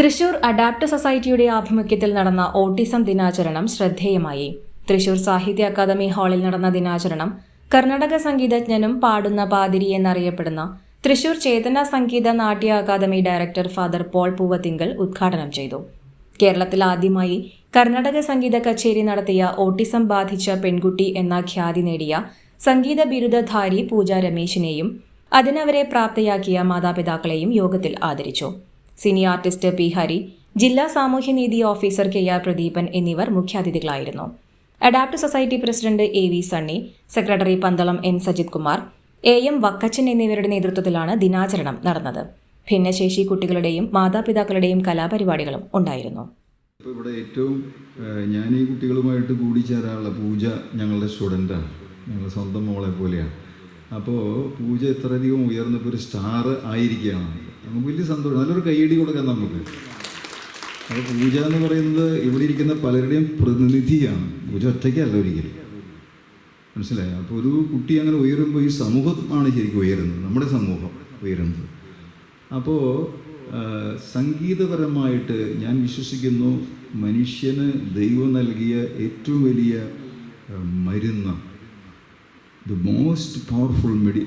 Thrissur adapt സൊസൈറ്റിയുടെ ആഭിമുഖ്യത്തിൽ നടന്ന ഓട്ടിസം ദിനാചരണം ശ്രദ്ധേയമായി. തൃശൂർ സാഹിത്യ അക്കാദമി ഹാളിൽ നടന്ന ദിനാചരണം കർണാടക സംഗീതജ്ഞനും പാടുന്ന പാതിരി എന്നറിയപ്പെടുന്ന Thrissur Chetana Sangeetha Natya academy director father Paul Poovathingal ഉദ്ഘാടനം ചെയ്തു. കേരളത്തിൽ ആദ്യമായി കർണാടക സംഗീത കച്ചേരി നടത്തിയ ഓട്ടിസം ബാധിച്ച പെൺകുട്ടി എന്ന ഖ്യാതി നേടിയ സംഗീത ബിരുദധാരി പൂജ രമേശിനെയും അതിനവരെ പ്രാപ്തയാക്കിയ മാതാപിതാക്കളെയും യോഗത്തിൽ ആദരിച്ചു. സിനി ആർട്ടിസ്റ്റ് പി ഹരി ജില്ലാ സാമൂഹ്യനീതി ഓഫീസർ കെ ആർ പ്രദീപൻ എന്നിവർ മുഖ്യാതിഥികളായിരുന്നു. Adapt society president A V Sunny secretary Pandalam N Sajith Kumar A M Vakkachan എന്നിവരുടെ നേതൃത്വത്തിലാണ് ദിനാചരണം നടന്നത്. ഭിന്നശേഷി കുട്ടികളുടെയും മാതാപിതാക്കളുടെയും കലാപരിപാടികളും ഉണ്ടായിരുന്നു. ഇപ്പോൾ ഇവിടെ ഏറ്റവും ഞാൻ ഈ കുട്ടികളുമായിട്ട് കൂടിച്ചേരാനുള്ള പൂജ ഞങ്ങളുടെ സ്റ്റുഡന്റാണ് ഞങ്ങളുടെ സ്വന്തം മോളെ പോലെയാണ്. അപ്പോൾ പൂജ ഇത്രയധികം ഉയർന്നപ്പോൾ ഒരു സ്റ്റാർ ആയിരിക്കുകയാണ്. നമുക്ക് വലിയ സന്തോഷം. നല്ലൊരു കൈയടി കൊടുക്കാം നമുക്ക്. അപ്പോൾ പൂജ എന്ന് പറയുന്നത് ഇവിടെ ഇരിക്കുന്ന പലരുടെയും പ്രതിനിധിയാണ്. പൂജ ഒറ്റയ്ക്കല്ല ഒരിക്കലും. മനസ്സിലായോ? അപ്പോൾ ഒരു കുട്ടി അങ്ങനെ ഉയരുമ്പോൾ ഈ സമൂഹമാണ് ശരിക്കും ഉയരുന്നത്. നമ്മുടെ സമൂഹം ഉയരുന്നത്. അപ്പോൾ സംഗീതപരമായിട്ട് ഞാൻ വിശ്വസിക്കുന്നു മനുഷ്യന് ദൈവം നൽകിയ ഏറ്റവും വലിയ മരുന്ന്. The most powerful medi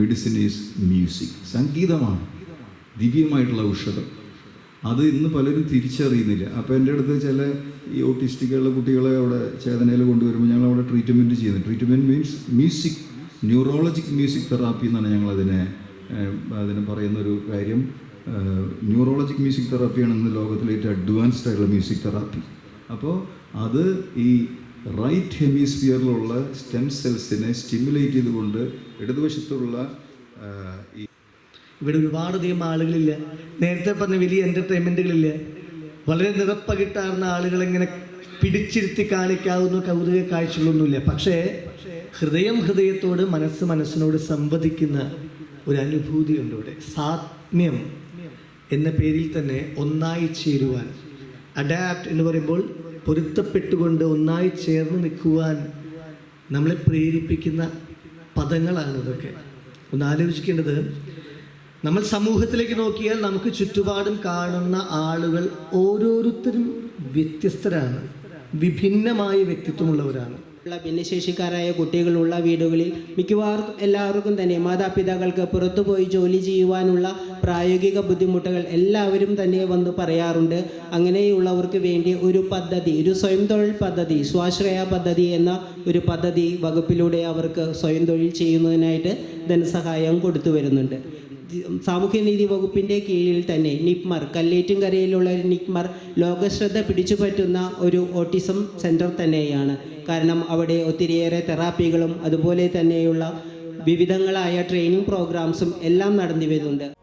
medicine is music സംഗീതമാണ്. ദിവ്യമായിട്ടുള്ള ഔഷധം. അത് ഇന്ന് പലരും തിരിച്ചറിയുന്നില്ല. അപ്പോൾ എന്റെ അടുത്ത് ചില ഈ ഓട്ടിസ്റ്റിക്കുള്ള കുട്ടികളെ അവിടെ ചേതനയിൽ കൊണ്ടുവരുമ്പോൾ ഞങ്ങൾ അവിടെ ട്രീറ്റ്മെന്റ് ചെയ്യുന്നു. Treatment means music neurologic music therapy എന്നാണ് ഞങ്ങളതിനെ അതിനെ പറയുന്നൊരു കാര്യം. ന്യൂറോളജിക് മ്യൂസിക് തെറാപ്പിയാണ് ഇന്ന് ലോകത്തിലെ ഏറ്റവും അഡ്വാൻസ്ഡ് ആയിട്ടുള്ള മ്യൂസിക് തെറാപ്പി അപ്പോൾ അത് ഈ റൈറ്റ് ഹെമിസ്ഫിയറിലുള്ള സ്റ്റെം സെൽസിനെ സ്റ്റിമുലേറ്റ് ചെയ്തുകൊണ്ട് ഇടതുവശത്തുള്ള ഈ ഇവിടെ ഒരുപാടധികം ആളുകളില്ല. നേരത്തെ പറഞ്ഞ വലിയ എന്റർടൈൻമെന്റുകളില്ല വളരെ നിറപ്പകിട്ടാർന്ന ആളുകൾ എങ്ങനെ പിടിച്ചിരുത്തി കാണിക്കാവുന്ന കൗതുക കാഴ്ചകളൊന്നുമില്ല. പക്ഷേ ഹൃദയം ഹൃദയത്തോട് മനസ്സ് മനസ്സിനോട് സംവദിക്കുന്ന ഒരു അനുഭൂതിയുണ്ട് ഇവിടെ. സാത്മ്യം എന്ന പേരിൽ തന്നെ ഒന്നായി ചേരുവാൻ അഡാപ്റ്റ് എന്ന് പറയുമ്പോൾ പൊരുത്തപ്പെട്ടുകൊണ്ട് ഒന്നായി ചേർന്ന് നിൽക്കുവാൻ നമ്മളെ പ്രേരിപ്പിക്കുന്ന പദങ്ങളാണ് ഇതൊക്കെ. ഒന്ന് ആലോചിക്കേണ്ടത് നമ്മൾ സമൂഹത്തിലേക്ക് നോക്കിയാൽ നമുക്ക് ചുറ്റുപാടും കാണുന്ന ആളുകൾ ഓരോരുത്തരും വ്യത്യസ്തരാണ് വിഭിന്നമായ വ്യക്തിത്വമുള്ളവരാണ്. ഭിന്നശേഷിക്കാരായ കുട്ടികളുള്ള വീടുകളിൽ മിക്കവാറും എല്ലാവർക്കും തന്നെ മാതാപിതാക്കൾക്ക് പുറത്തുപോയി ജോലി ചെയ്യുവാനുള്ള പ്രായോഗിക ബുദ്ധിമുട്ടുകൾ എല്ലാവരും തന്നെ വന്ന് പറയാറുണ്ട്. അങ്ങനെയുള്ളവർക്ക് വേണ്ടി ഒരു പദ്ധതി ഒരു സ്വയം തൊഴിൽ പദ്ധതി സ്വാശ്രയ പദ്ധതി എന്ന ഒരു പദ്ധതി വകുപ്പിലൂടെ അവർക്ക് സ്വയം തൊഴിൽ ചെയ്യുന്നതിനായിട്ട് ധനസഹായം കൊടുത്തു വരുന്നുണ്ട്. സാമൂഹ്യനീതി വകുപ്പിന്റെ കീഴിൽ തന്നെ നിപ്മർ കല്ലേറ്റുംകരയിലുള്ള ഒരു നിപ്മർ ലോകശ്രദ്ധ പിടിച്ചുപറ്റുന്ന ഒരു ഓട്ടിസം സെന്റർ തന്നെയാണ്. കാരണം അവിടെ ഒത്തിരിയേറെ തെറാപ്പികളും അതുപോലെ തന്നെയുള്ള വിവിധങ്ങളായ ട്രെയിനിങ് പ്രോഗ്രാംസും എല്ലാം നടന്നു വരുന്നുണ്ട്